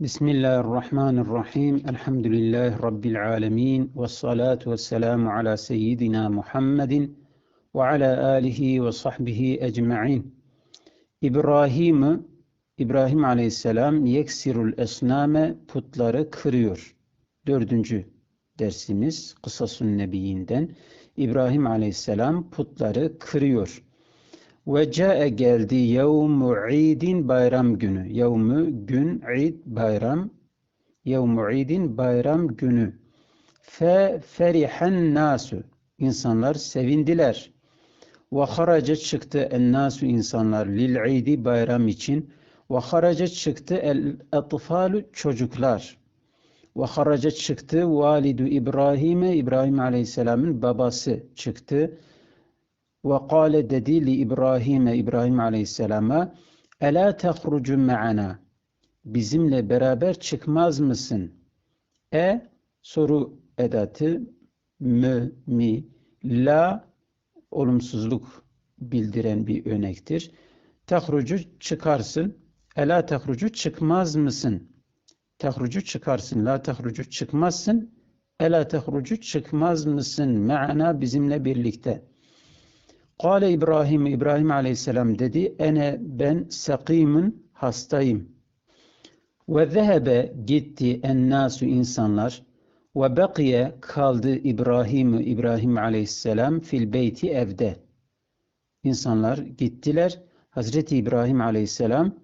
Bismillahirrahmanirrahim. Elhamdülillahi Rabbil alemin. Ve salatu ve selamu ala seyyidina Muhammedin ve ala alihi ve sahbihi ecma'in. İbrahim'i, İbrahim aleyhisselam yeksirul esname putları kırıyor. Dördüncü dersimiz Kısasun Nebiyinden. İbrahim aleyhisselam putları kırıyor. Ve ca'e geldi yevmu idin bayram günü. Yevmu gün id bayram. Yevmu idin bayram günü. Fe ferihen nasu. İnsanlar sevindiler. Ve haraca çıktı en nasu insanlar lil idi bayram için. Ve haraca çıktı el atfalu çocuklar. Ve haraca çıktı validu İbrahim'e İbrahim Aleyhisselam'ın babası çıktı. Ve kâle dedi li İbrahim'e İbrahim Aleyhisselam'a Ela tehrucu me'ana Bizimle beraber çıkmaz mısın? E soru edatı mü, mi, la olumsuzluk bildiren bir örnektir. Tehrucu çıkarsın. Ela tehrucu çıkmaz mısın? Tehrucu çıkarsın. La tehrucu çıkmazsın. Ela tehrucu çıkmaz mısın? Me'ana bizimle birlikte. Kale İbrahim, İbrahim aleyhisselam dedi, ene ben sakimun, hastayım. Ve zehebe gitti ennasu insanlar ve bakiye kaldı İbrahim, İbrahim aleyhisselam fil beyti evde. İnsanlar gittiler, Hazreti İbrahim aleyhisselam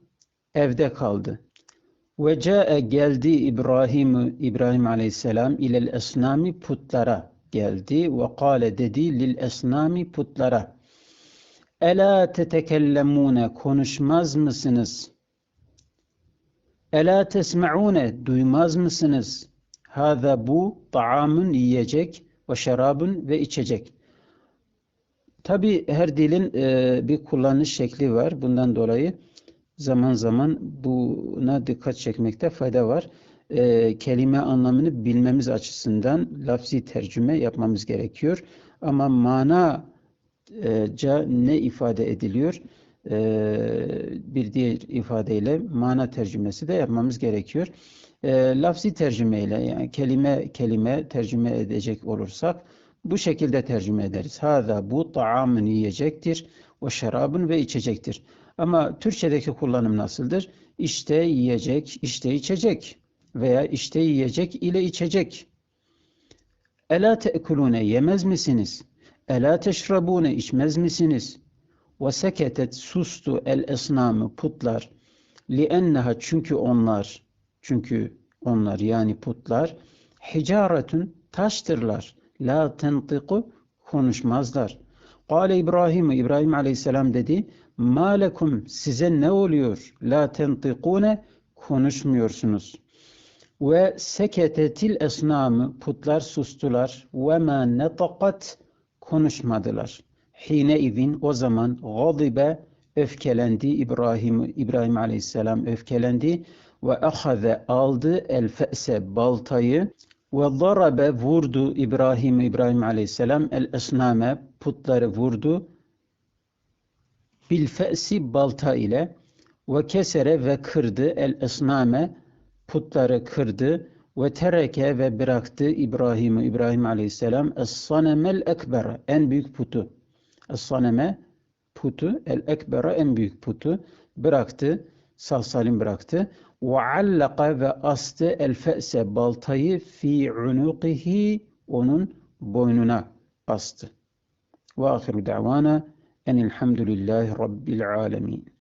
evde kaldı. Ve ca'e geldi İbrahim, İbrahim aleyhisselam ilel esnami putlara geldi ve kale dedi lil esnami putlara. Ela tetekellemune konuşmaz mısınız? Ela tesma'une duymaz mısınız? Hâzâ bu taamun yiyecek ve şarabun ve içecek. Tabi her dilin e, bir kullanış şekli var. Bundan dolayı zaman zaman buna dikkat çekmekte fayda var. E, kelime anlamını bilmemiz açısından lafzi tercüme yapmamız gerekiyor. Ama mana ca ne ifade ediliyor? Bir diğer ifadeyle mana tercümesi de yapmamız gerekiyor. Lafzi tercümeyle yani kelime kelime tercüme edecek olursak bu şekilde tercüme ederiz. Hada bu taamın yiyecektir ve şarabın ve içecektir. Ama Türkçedeki kullanım nasıldır? İşte yiyecek, işte içecek veya işte yiyecek ile içecek. Ela te'kulune yemez misiniz? Ela teşrabune içmez misiniz? Ve seketet sustu el esnamı putlar. Li enneha çünkü onlar çünkü onlar yani putlar hicaretun taştırlar. La tentiku konuşmazlar. Kale İbrahim İbrahim Aleyhisselam dedi: "Malekum size ne oluyor? La tentikune konuşmuyorsunuz." Ve seketetil esnamı putlar sustular. Ve ma netakat konuşmadılar. Hine izin o zaman gadibe öfkelendi İbrahim İbrahim Aleyhisselam öfkelendi ve ahaze aldı el fe'se baltayı ve darabe vurdu İbrahim İbrahim Aleyhisselam el esname putları vurdu bil fe'si balta ile ve kesere ve kırdı el esname putları kırdı ve tereke ve bıraktı İbrahim İbrahim Aleyhisselam es-sanemel ekber en büyük putu. Es-saneme putu el ekbera en büyük putu bıraktı. Sağ salim bıraktı. Ve allaka ve astı el fe'se baltayı fi unuqihi onun boynuna astı. Ve ahiru da'vana enilhamdülillahi rabbil alemin.